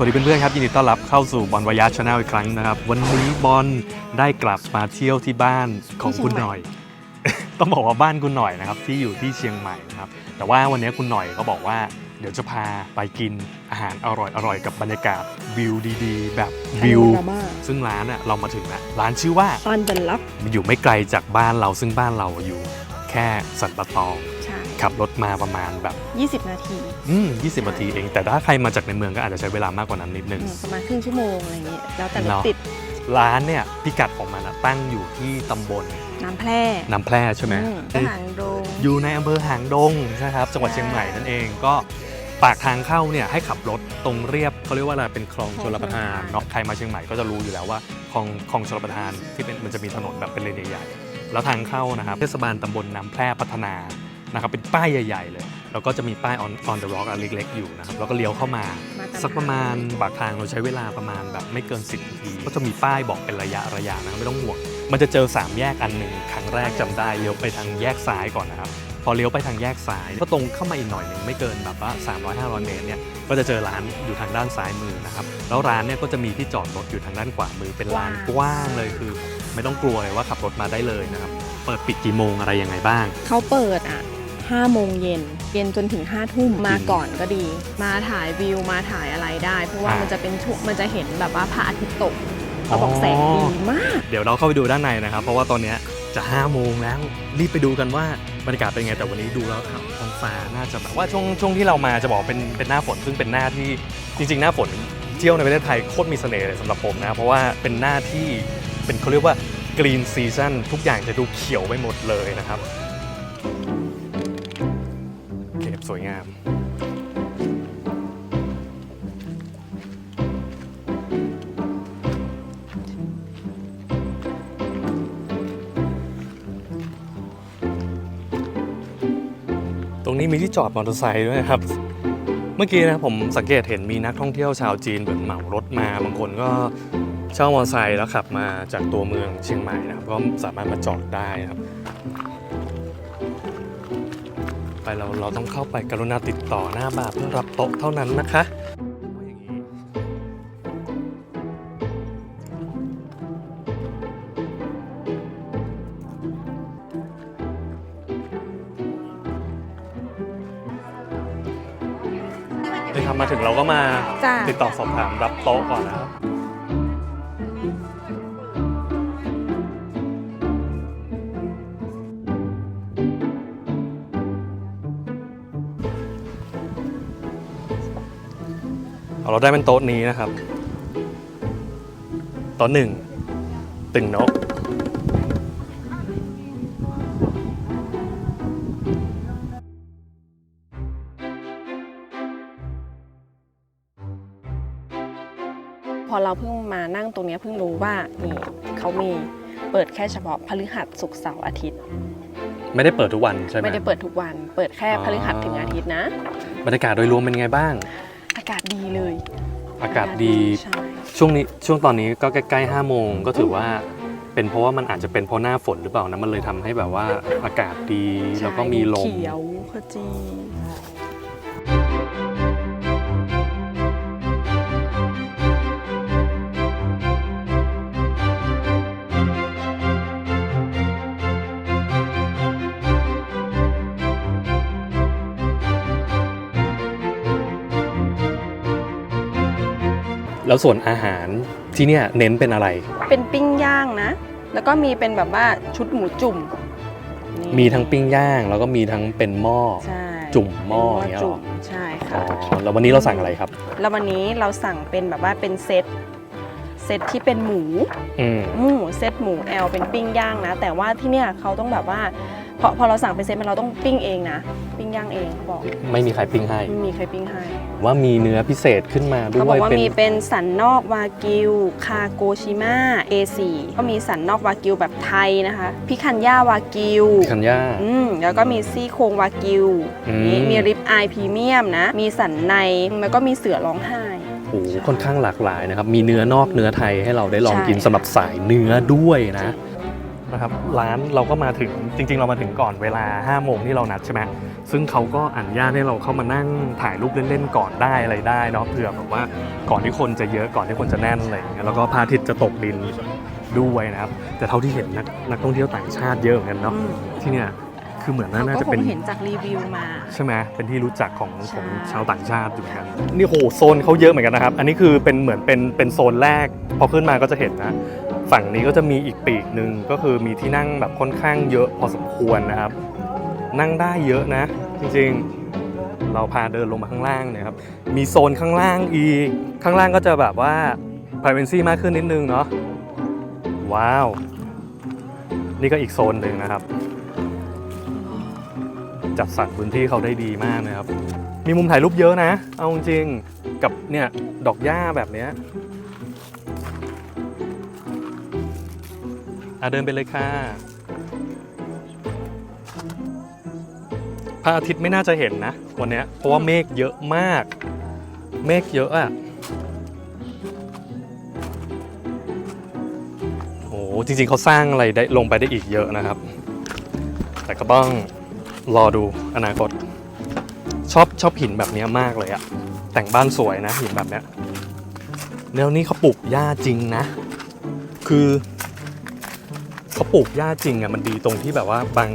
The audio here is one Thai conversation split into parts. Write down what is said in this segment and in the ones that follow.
สวัสดีเพื่อนๆครับยินดีต้อนรับเข้าสู่บอลวายาชาแนลอีกครั้งนะครับ วันนี้บอลได้กลับมาเที่ยวที่บ้านของคุณหน่อย ต้องบอกว่าบ้านคุณหน่อยนะครับที่อยู่ที่เชียงใหม่นะครับแต่ว่าวันนี้คุณหน่อยเขาบอกว่า เดี๋ยวจะพาไปกินอาหารอร่อยๆกับบรรยากาศวิวดีๆ แบบวิวดราม่าซึ่งร้านน่ะเรามาถึงแล้วร้านชื่อว่าฟันเป็นลับ มันอยู่ไม่ไกลจากบ้านเราซึ่งบ้านเราอยู่แค่สันปะตองใช่ ขับรถมาประมาณแบบ 20 นาที อืม20นาทีเอง แต่ถ้าใครมาจากในเมืองก็อาจจะใช้เวลามากกว่านั้นนิดนึงอืมประมาณครึ่งชั่วโมงอะไรอย่างเงี้ยแล้วแต่รถเนาะ ติดร้านเนี่ยพิกัดของมันนะตั้งอยู่ที่ตำบลน้ำแพร่น้ำแพร่ใช่ไหม อืทหารโดง อยู่ในอำเภอหางดงนะครับจังหวัดใช่เชียงใหม่นั่นเองก็ปากทางเข้าเนี่ยให้ขับรถตรงเรียบเขาเรียกว่าอะไรเป็นคลองชลประทานเนาะใครมาเชียงใหม่ก็จะรู้อยู่แล้วว่าคลองคลองชลประทานที่เป็นมันจะมีถนนแบบเป็นเลนใหญ่ๆแล้วทางเข้านะครับเทศบาลตำบลน้ำแพร่พัฒนา นะครับเป็นป้ายใหญ่ ๆ เลย แล้วก็จะมีป้าย on on the rock อันเล็ก ๆ อยู่นะครับแล้วก็เลี้ยวเข้ามามาตาม สักประมาณทางปากทางเราใช้เวลาประมาณแบบไม่เกิน 10นาที ก็จะมีป้ายบอกเป็นระยะระยะนะครับไม่ต้องห่วง มันจะเจอ 3 แยกอันหนึ่งครั้งแรกจำได้เลี้ยวไปทางแยกซ้ายก่อนนะครับ พอเลี้ยวไปทางแยกซ้ายก็ตรงเข้ามาอีกหน่อยหนึ่งไม่เกินแบบว่า300-500 เมตรเนี่ยก็จะเจอร้านอยู่ทางด้านซ้ายมือนะครับแล้วร้านเนี่ยก็จะมีที่จอดรถอยู่ทางด้านขวามือเป็นลานกว้างเลยคือ ไม่ต้องกลัวเลยว่าขับรถมาได้เลยนะครับเปิดปิดกี่โมงอะไรยังไงบ้าง เขาเปิดอะ 5 โมงเย็น เย็นจนถึง 5 ทุ่มมาก่อนก็ดี มาถ่ายวิวมาถ่ายอะไรได้ เพราะว่าอ่ามัมันจะเป็นช่วงมันจะเห็นแบบว่าพระอาทิตย์ตกเขาบอกแสงดีมาก เดี๋ยวเราเข้าไปดูด้านในนะครับ เพราะว่าตอนเนี้ยจะ 5 โมงแล้ว รีบไปดูกันว่าบรรยากาศเป็นไง แต่วันนี้ดูแล้วครับท้องฟ้าน่าจะแบบว่าช่วงช่วงที่เรามาจะบอกเป็นเป็นหน้าฝน ซึ่งเป็นหน้าที่จริง ๆ หน้าฝนเที่ยวในประเทศไทยโคตรมีเสน่ห์เลยสำหรับผมนะ เพราะว่าเป็นหน้าที่เป็นเขาเรียกว่ากรีนซีซั o นทุกอย่างจะดูเขียวไปหมดเลยนะครับ สวยงาม ตรงนี้มีที่จอดมอเตอร์ไซค์ด้วยนะครับ เมื่อกี้นะผมสังเกตเห็นมีนักท่องเที่ยวชาวจีนเหมือนเหมารถมา บางคนก็เช่ามอเตอร์ไซค์แล้วขับมาจากตัวเมืองเชียงใหม่นะครับ ก็สามารถมาจอดได้นะครับ ไปเราเราต้องเข้าไปกรุณาติดต่อหน้าบาร์เพื่อรับโต๊ะเท่านั้นนะคะว่าอย่างนี้นี่ครับมาถึงเราก็มาจ้าติดต่อสอบถามรับโต๊ะก่อนนะครับ เอาเราได้เป็นโต๊ะนี้นะครับโต๊ะหนึ่งตึงนก พอเราเพิ่งมานั่งตรงเนี้ยเพิ่งรู้ว่านี่เขามีเปิดแค่เฉพาะพฤหัสศุกร์เสาร์อาทิตย์ ไม่ได้เปิดทุกวันใช่ไหมไม่ได้เปิดทุกวัน เปิดแค่อ๋อพฤหัสถึงอาทิตย์นะ บรรยากาศโดยรวมเป็นไงบ้างอากาศดีเลย อากาศดีใช่ช่วงนี้ช่วงตอนนี้ก็ใกล้ๆ5โมงก็ถือว่าเป็นเพราะว่ามันอาจจะเป็นเพราะหน้าฝนหรือเปล่านะมันเลยทำให้แบบว่าอากาศดีแล้วก็มีลมเขียวขจี แล้วส่วนอาหารที่เนี่ยเน้นเป็นอะไร เป็นปิ้งย่างนะ แล้วก็มีเป็นแบบว่าชุดหมูจุ่มนี่มีทั้งปิ้งย่างแล้วก็มีทั้งเป็นหม้อ ใช่จุ่มหม้ออย่างเงี้ยเหรอ จุ่มใช่อ๋อค่ะแล้ววันนี้เราสั่งอะไรครับ แล้ววันนี้เราสั่งเป็นแบบว่าเป็นเซตเซตที่เป็นหมูอืม หมูเซตหมูแอลเป็นปิ้งย่างนะ แต่ว่าที่เนี่ยเขาต้องแบบว่า พอพอเราสั่งเป็นเซตมันเราต้องปิ้งเองนะ ปิ้งย่างเองบอกไม่มีใครปิ้งให้ ไม่มีใครปิ้งให้ว่ามีเนื้อพิเศษขึ้นมาด้เขาบวอยกว่าเป็นมีเป็นสันนอกวากิว คาโกชิมะ A4 ก็มีสันนอกวากิวแบบไทยนะคะ พิคันย่าวากิว คันย่า อืมแล้วก็มีซี่โครงวากิวอืม นี่มีริบอายพรีเมียมนะ มีสันในแล้วก็มีเสือร้องไห้ โอ้โหค่อนข้างหลากหลายนะครับ มีเนื้อนอกเนื้อไทยให้เราได้ลองใช่กินสำหรับสายเนื้อด้วยนะ นะครับร้านเราก็มาถึงจริง ๆ เรามาถึงก่อนเวลา5โมงที่เรานัดใช่ไหมซึ่งเขาก็อนุญาตให้เราเข้ามานั่งถ่ายรูปเล่นๆก่อนได้อะไรได้เนาะเผื่อแบบว่าก่อนที่คนจะเยอะก่อนที่คนจะแน่นอะไรอย่างเงี้ยแล้วก็พระอาทิตย์จะตกดินด้วยนะครับ แต่เท่าที่เห็นนักนักท่องเที่ยวต่างชาติเยอะเหมือนกันเนาะอืม ที่เนี่ยคือเหมือนเขาน่าก็จะคเป็นงเห็นจากรีวิวมา ใช่ไหมเป็นที่รู้จักของใช่ ของชาวต่างชาติอยู่เหมือนกันนี่โหโซนเขาเยอะเหมือนกันนะครับ อันนี้คือเป็นเหมือนเป็นเป็นโซนแรกพอขึ้นมาก็จะเห็นนะ ฝั่งนี้ก็จะมีอีกปีกหนึ่งก็คือมีที่นั่งแบบค่อนข้างเยอะพอสมควรนะครับ นั่งได้เยอะนะ จริงๆเราพาเดินลงมาข้างล่างเนี่ยครับ มีโซนข้างล่างอีก ข้างล่างก็จะแบบว่า privacy มากขึ้นนิดนึงเนาะว้าว นี่ก็อีกโซนหนึ่งนะครับ จัดสรรพื้นที่เขาได้ดีมากนะครับ มีมุมถ่ายรูปเยอะนะ เอาจริงกับเนี่ยดอกหญ้าแบบเนี้ย อะเดินไปเลยค่ะพระอาทิตย์ไม่น่าจะเห็นนะ วันนี้เพราะว่าเมฆเยอะมาก เมฆเยอะอะโอ้จริงๆเขาสร้างอะไรได้ลงไปได้อีกเยอะนะครับ แต่ก็ต้องรอดูอนาคต ชอบชอบหินแบบนี้มากเลยอะแต่งบ้านสวยนะหินแบบเนี้ยแนวนี้เขาปลูกหญ้าจริงนะ คือ เขาปลูกหญ้าจริงอะมันดีตรงที่แบบว่าบาง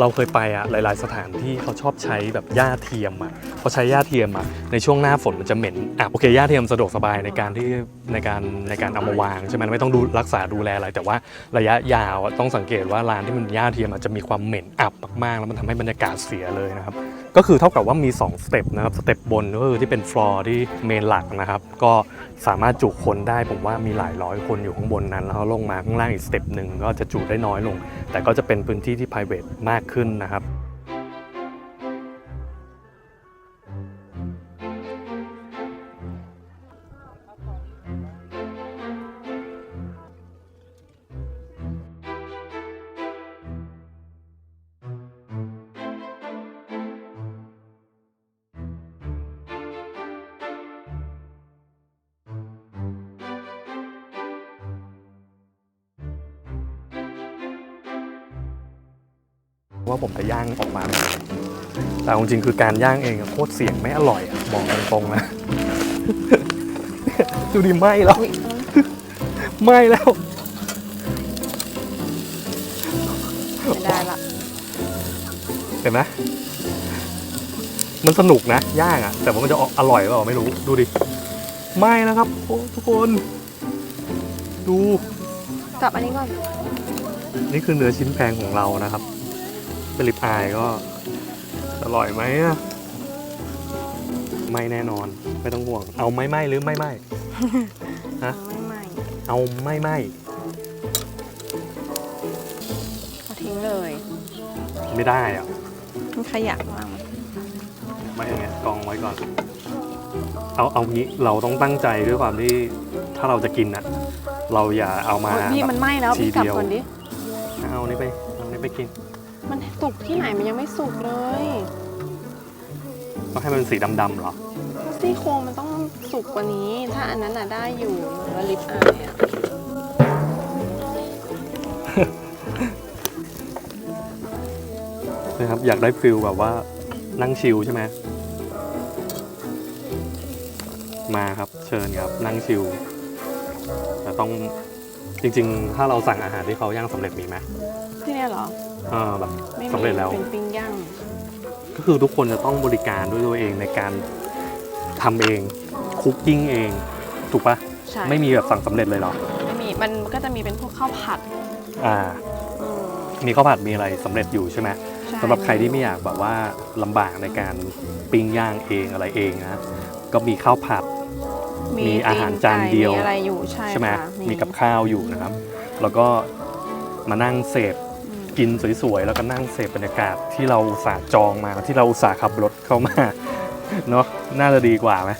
เราเคยไปอะหลาย ๆ สถานที่เขาชอบใช้แบบหญ้าเทียมอะเขาใช้หญ้าเทียมอะในช่วงหน้าฝนมันจะเหม็นอะโอเคหญ้าเทียมสะดวกสบายในการที่ในการในการเอามาวางใช่ไหมไม่ต้องดูรักษาดูแลอะไร แต่ว่าระยะยาวอะต้องสังเกตว่าร้านที่มันหญ้าเทียมอาจจะมีความเหม็นอับมากๆ แล้วมันทำให้บรรยากาศเสียเลยนะครับ ก็คือเท่ากับว่ามี 2 สเต็ปนะครับ สเต็ปบนก็คือที่เป็นฟลอร์ที่เมนหลักนะครับ ก็สามารถจุคนได้ผมว่ามีหลายร้อยคนอยู่ข้างบนนั้น แล้วลงมาข้างล่างอีกสเต็ปหนึ่งก็จะจุได้น้อยลง แต่ก็จะเป็นพื้นที่ที่ p r i v a t มากขึ้นนะครับ ว่าผมจะย่างออกมาเป็นยังไงแต่เอาจริงๆคือการย่างเองอะโคตรเสี่ยงไม่อร่อยอะบอกตรงๆนะดูดิไหม้แล้วอุ๊ยไหม้แล้วไม่ได้ละเห็นไหมมันสนุกนะย่างอะแต่ว่ามันจะอร่อยหรือเปล่าไม่รู้ดูดิไหม้นะครับโอ้ทุกคน ดูจับอันนี้ก่อน นี่คือเนื้อชิ้นแพงของเรานะครับ เป็นลิปอายก็อร่อยไหมอะไม่แน่นอน ไม่ต้องห่วง เอาไม่ไหมหรือไม่ไหมฮะไม่ไม่เอาไม่ไหมเอาทิ้งเลย ไม่ได้อะมันขยะมากไม่อย่างเงี้ยกองไว้ก่อน เอาเอางี้เราต้องตั้งใจด้วยความที่ถ้าเราจะกินอะเราอย่าเอามาโอ๊ยพี่แบบมันไหม้แล้วทีพี่กลับเดียวก่อนดิเอานี่ไปเอานี่ไปกิน มันสุกที่ไหนมันยังไม่สุกเลยต้องให้มันเป็นสีดำๆเหรอก็ซี่โครงมันต้องสุกกว่านี้ ถ้าอันนั้นน่ะได้อยู่เหมือนว่าลิปอายอะนะครับ อยากได้ฟิลแบบว่านั่งชิลใช่ไหมมาครับเชิญครับนั่งชิลแต่ต้องจริง ๆ ถ้าเราสั่งอาหารที่เขาย่างสำเร็จมีไหมที่เนี่ยเหรอเออแบบไม่มีสำเร็จแล้ว เป็นปิ้งย่างก็คือทุกคนจะต้องบริการด้วยตัวเองในการทำเองคุกกิ้งเอง ถูกปะใช่ไม่มีแบบสั่งสำเร็จเลยเหรอไม่มีมันก็จะมีเป็นพวกข้าวผัดอ่า อืมมีข้าวผัดมีอะไรสำเร็จอยู่ใช่ไหมใช่สำหรับใครที่ไม่อยากแบบว่าลำบากในการปิ้งย่างเองอะไรเองนะก็มีข้าวผัด มีอาหารจานเดียว มีอะไรอยู่ใช่ใช่ไหมค่ะมีกับข้าวอยู่นะครับ แล้วก็มานั่งเสพอืม กินสวยๆ แล้วก็นั่งเสพบรรยากาศที่เราอุตส่าห์จองมาที่เราอุตส่าห์ขับรถเข้ามาเนาะน่าจะดีกว่าไหม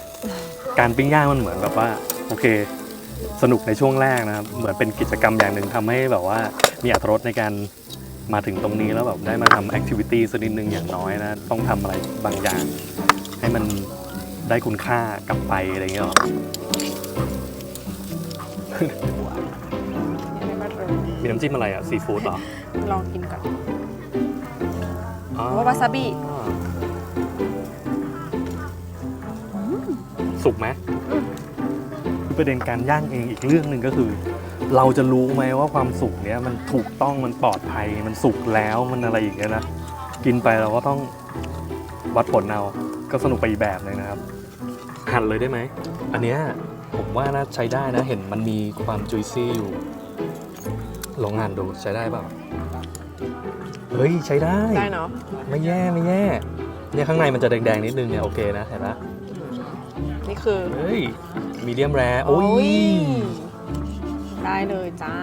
การปิ้งย่างมันเหมือนแบบว่าโอเค สนุกในช่วงแรกนะครับเหมือนเป็นกิจกรรมอย่างหนึ่งทำให้แบบว่ามีอรรถรสในการมาถึงตรงนี้แล้วแบบได้มาทำแอคทิวิตี้สักนิดนึงอย่างน้อยนะ ต้องทำอะไรบางอย่าง ให้มันได้คุณค่ากลับไปอะไรเงี้ยหรอ มีน้ำจิ้มอะไรอะซีฟู้ดเหรอลองกินก่อนว่าวาซาบิสุกไหมคือประเด็นการย่างเองอีกเรื่องหนึ่งก็คือ เราจะรู้ไหมว่าความสุกเนี้ยมันถูกต้องมันปลอดภัยมันสุกแล้วมันอะไรอย่างเงี้ยนะกินไปเราก็ต้องวัดผลเอาก็สนุกไปอีกแบบเลยนะครับ หั่นเลยได้ไหม อันเนี้ยผมว่าน่าใช้ได้นะเห็นมันมีความจุยซี่อยู่ ลองหั่นดูใช้ได้เปล่าเฮ้ยใช้ได้ ได้เนาะไม่แย่ไม่แย่เนี่ยข้างในมันจะแดงๆนิดนึงเนี่ยโอเคนะเห็นปะนี่คือ เฮ้ยมีเดียมแรโอ้ยได้เลยจ้า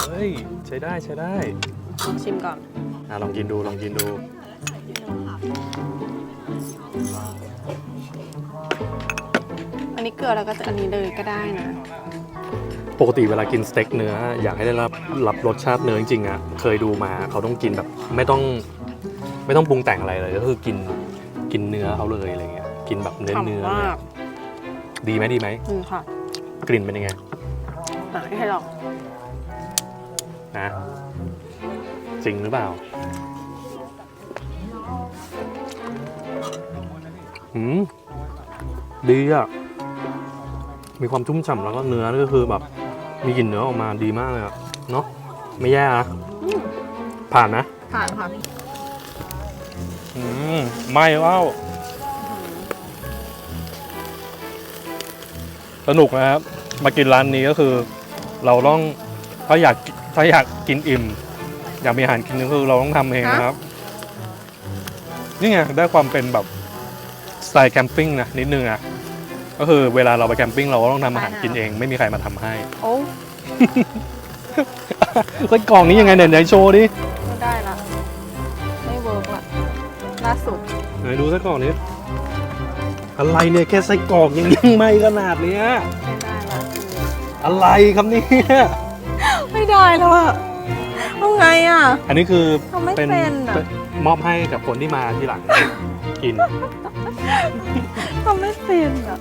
เฮ้ยใช้ได้ใช้ได้ลองชิมก่อนอะลองกินดูลองกินดูอันนี้เกลือแล้วก็จะอันนี้เลยก็ได้นะ ปกติเวลากินสเต็กเนื้ออยากให้ได้รับรับรสชาติเนื้อจริงๆอะเคยดูมาเขาต้องกินแบบไม่ต้องไม่ต้องปรุงแต่งอะไรเลยก็คือกินกินเนื้อเขาเลยอะไรเงี้ยกินแบบเนื้อเนื้อฉ่ำเลยมากดีไหมดีไหมอืมค่ะกลิ่นเป็นยังไงหาให้ลองนะจริงหรือเปล่าหืมดีอะมีความชุ่มฉ่ำแล้วก็เนื้อก็คือแบบ มีกลิ่นเนื้อออกมาดีมากเลยอะเนาะไม่แย่นะอืมผ่านนะผ่านค่ะอืมไม่เล่าสนุกนะครับ มากินร้านนี้ก็คือ เราต้องถ้าอยากถ้าอยากกินอิ่ม อยากมีอาหารกินก็คือเราต้องทำเองนะครับ นี่ไงได้ความเป็นแบบสไตล์แคมปิ้งนะนิดนึงอะ ก็คือเวลาเราไปแคมปิ้งเราก็ต้องทำอาหารกินเอง ไม่มีใครมาทำให้ โอ้ไส้กรอกนี้ยังไงเนี่ยไหนโชว์ดิไม่ได้ละไม่เวิร์กละล่าสุดไหนดูไส้กรอกนี้อะไรเนี่ยแค่ไส้กรอกยังยังไม่ขนาดเนี้ยไม่ได้ละอะไรครับเนี่ย ไม่ได้แล้วอะ เอาไงอะอันนี้คือทำไม่เป็นอะ มอบให้กับคนที่มาทีหลัง กิน ทำไม่เป็นอะ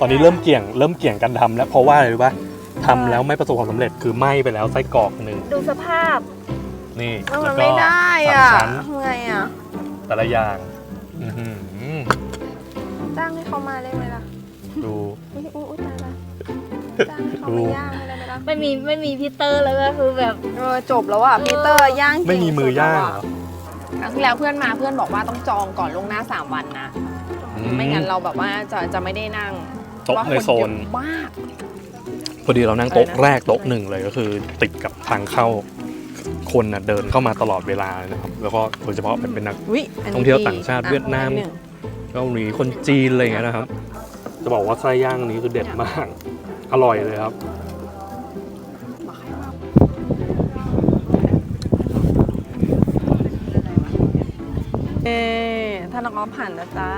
ตอนนี้เริ่มเกี่ยงเริ่มเกี่ยงกันทำแล้วเพราะว่าอะไรรู้ปะทำแล้วไม่ประสบความสำเร็จคือไหม้ไปแล้วไส้กรอกหนึ่งดูสภาพนี่มันแล้วก็ไม่ได้สามอะชั้นทำไงอะแต่ละอย่างอื้อหือจ้างให้เขามาได้ไหมล่ะ ดู อุ้ยอุ้ยอุ๊ยตายละ จ้างให้เขามาย่างไม่ได้ไหมล่ะไม่มีไม่มีพีเตอร์แล้วก็คือแบบ เออจบแล้วอะปีเตอร์ย่างเก่งไม่มีมือย่างสุดเหรแล้วออะครั้งที่แล้วเพื่อนมาเพื่อนบอกว่าต้องจองก่อนล่วงหน้า 3 วันนะ ไม่งั้นเราแบบว่าจะจะไม่ได้นั่งโต๊ะว่าในคนโซเยนอะมากพอดีเรานั่งโต๊ะอะไรนะแรกโต๊ะหนึ่งเลยก็คือติดกับทางเข้าคนน่ะเดินเข้ามาตลอดเวลาเลยนะครับแล้วก็โดยเฉพาะเป็นเป็นนักอุ๊ยนนี้ท่องเที่ยวดีต่างชาติอะเวียดนามหนึ่งเกาหลีคนจีนอะไรอย่างเงี้ยนะครับ จะบอกว่าไส้ย่างอันนี้คือเด็ดมาก อร่อยเลยครับ เอ๊ะถ้าน้องออฟผ่านนะจ๊ะ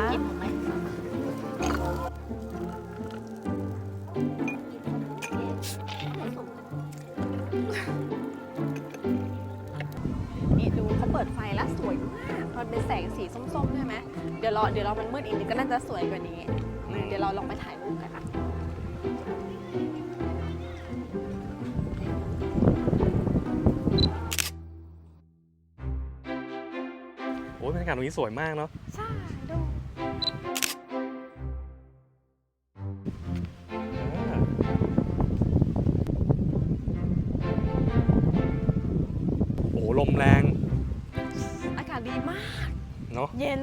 นี่ดูเขาเปิดไฟแล้วสวยมากมันเป็นแสงสีส้มๆใช่ไหม เดี๋ยวรอเดี๋ยวเรามันมืดอีกนิดก็น่าจะสวยกว่านี้ เดี๋ยวเราลองไปถ่ายรูปกันนะ อ้ยบรรยากาศตรงนี้สวยมากเนาะใช่ดูอ่าโอ้โหลมแรง อากาศดีมาก เนาะเย็น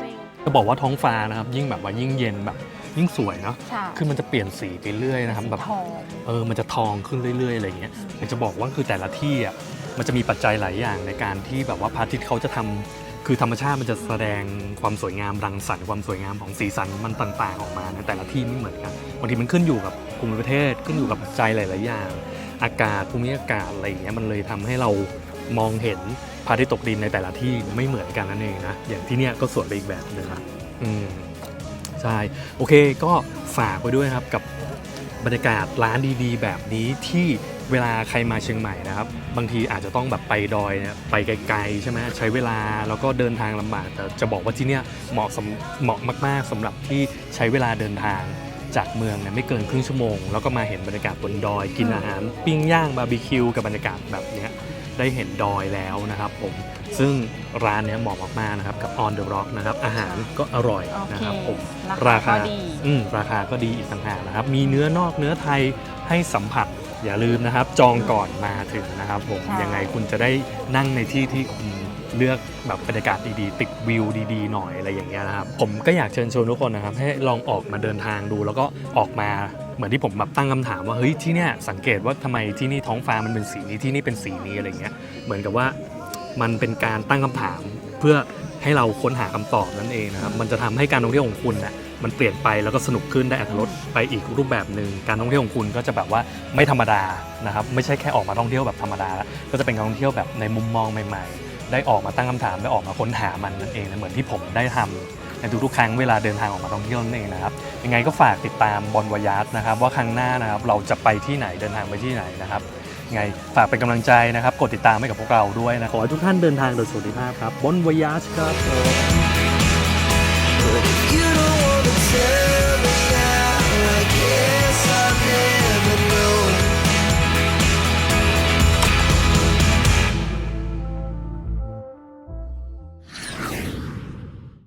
จริงจะบอกว่าท้องฟ้านะครับ ยิ่งแบบว่ายิ่งเย็นแบบ ยิ่งสวยเนาะใช่คือมันจะเปลี่ยนสีไปเรื่อยนะครับแบบ ทอง เออ มันจะทองขึ้นเรื่อย ๆ อะไรอย่างเงี้ยอยากจะบอกว่าคือแต่ละที่อะ มันจะมีปัจจัยหลายอย่างในการที่แบบว่าพระอาทิตย์เขาจะทำคือธรรมชาติมันจะแสดงความสวยงามรังสรรค์ความสวยงามของสีสันมันต่างๆ ออกมาในแต่ละที่ไม่เหมือนกันบางทีมันขึ้นอยู่กับภูมิประเทศขึ้นอยู่กับปัจจัยหลาย ๆ อย่าง อากาศภูมิอากาศอะไรอย่างเงี้ยมันเลยทำให้เรามองเห็นพระอาทิตย์ตกดินในแต่ละที่ไม่เหมือนกันนั่นเองนะอย่างที่เนี้ยก็สวยไปอีกแบบหนึงนะอืมใช่โอเคก็ฝากไว้ด้วยครับกับบรรยากาศร้านดีๆ แบบนี้ที่ เวลาใครมาเชียงใหม่นะครับ บางทีอาจจะต้องแบบไปดอยเนี่ยไปไกลๆใช่ไหมใช้เวลาแล้วก็เดินทางลำบากแต่จะบอกว่าที่เนี่ยเหมาะสำเหมาะมากๆสำหรับที่ใช้เวลาเดินทางจากเมืองเนี่ยไม่เกินครึ่งชั่วโมง แล้วก็มาเห็นบรรยากาศบนดอยกินอาหาร ปิ้งย่างบาร์บีคิวกับบรรยากาศแบบเนี้ยได้เห็นดอยแล้วนะครับผมซึ่งร้านเนี้ยเหมาะมากๆนะครับกับ On the Rock นะครับอาหารก็อร่อยโอเคนะครับผม ราคาก็ดี อืมราคาก็ดีอีกต่างหากนะครับ มีเนื้อนอกเนื้อไทยให้สัมผัส อย่าลืมนะครับ จองก่อนมาถึงนะครับผมใช่ ยังไงคุณจะได้นั่งในที่ที่คุณเลือกแบบบรรยากาศดีๆ ติดวิวดีๆ หน่อยอะไรอย่างเงี้ยนะครับ ผมก็อยากเชิญชวนทุกคนนะครับ ให้ลองออกมาเดินทางดู แล้วก็ออกมาเหมือนที่ผมแบบตั้งคำถามว่าเฮ้ยที่เนี่ยสังเกตว่าทำไมที่นี่ท้องฟ้ามันเป็นสีนี้ที่นี่เป็นสีนี้อะไรเงี้ยเหมือนกับว่า มันเป็นการตั้งคำถามเพื่อให้เราค้นหาคำตอบนั่นเองนะครับ มันจะทำให้การท่องเที่ยวของคุณน่ะมันเปลี่ยนไปแล้วก็สนุกขึ้นได้อรรถรส ไปอีกรูปแบบหนึ่งการท่องเที่ยวของคุณก็จะแบบว่าไม่ธรรมดานะครับไม่ใช่แค่ออกมาท่องเที่ยวแบบธรรมดาแล้วก็จะเป็นการท่องเที่ยวแบบในมุมมองใหม่ ๆ ได้ออกมาตั้งคำถามได้ออกมาค้นหามันนั่นเองนะเหมือนที่ผมได้ทำในทุกๆครั้งเวลาเดินทางออกมาท่องเที่ยวนั่นเองนะครับยังไงก็ฝากติดตามบอลวายาร์นะครับว่าครั้งหน้านะครับเราจะไปที่ไหนเดินทางไปที่ไหนนะครับยังไงฝากเป็นกำลังใจนะครับ กดติดตามให้กับพวกเราด้วยนะ ขอให้ทุกท่านเดินทางโดยสวัสดิภาพครับบนวายาร์ครับ